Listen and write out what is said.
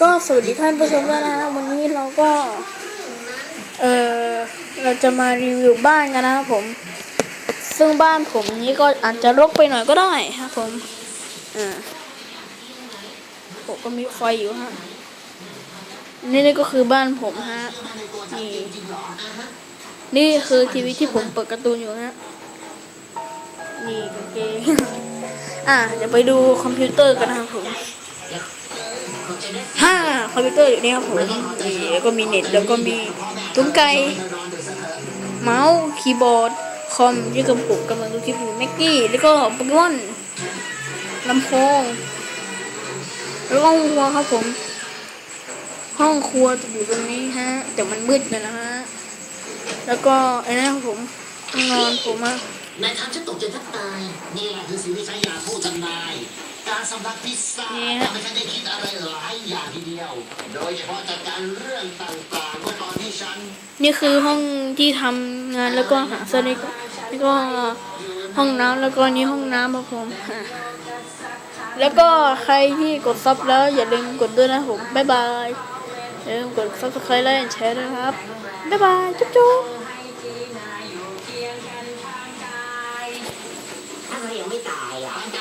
ก็สวัสดีท่านผู้ชมด้วยนะวันนี้เราก็ เออเราจะมารีวิวบ้านกันนะครับผม ซึ่งบ้านผมนี้ก็อาจจะรกไปหน่อยก็ได้ครับผมอ่าผมก็มีไฟอยู่ฮะนี่นี่ก็คือบ้านผมฮะนี่นี่คือทีวีที่ผมเปิดการ์ตูนอยู่ฮะนี่กางเกงอะเดี๋ยวไปดูคอมพิวเตอร์กันนะครับผม ห้าคอมพิวเตอร์อยู่นี่ครับผมแล้วก็มีเน็ตแล้วก็มีตุ้งไก่เมาส์คีย์บอร์ดคอมที่กำผมกำลังดูคลิปอยู่แม็กกี้แล้วก็โปเกมอนลำโพงแล้วก็ห้องครัวครับผม ห้องครัวจะอยู่ตรงนี้ฮะ แต่มันมืดเลยนะฮะ แล้วก็ไอ้นั่ครับผมห้องนอนผมอะนายทำฉันตกใจแทบตายนี่แหละคือสิ่งที่ใช้ยาพูดจำน สำหรับพิซซ่าทำให้ฉันได้คิดอะไรหลายอย่างทีเดียว โดยเฉพาะจัดการเรื่องต่างๆเมื่อตอนที่ฉันนี่คือห้องที่ทำงานแล้วก็หาเสื้อนี่ก็แล้วก็ห้องน้ำแล้วก็นี่ห้องน้ำครับผม แล้วก็ใครที่กดซับแล้วอย่าลืมกดด้วยนะผม บ๊ายบายอย่าลืมกดซับสไครต์และแชร์ด้วยครับ บ๊ายบาย จุ๊บจุ๊บอะไรยังไม่ตายอะ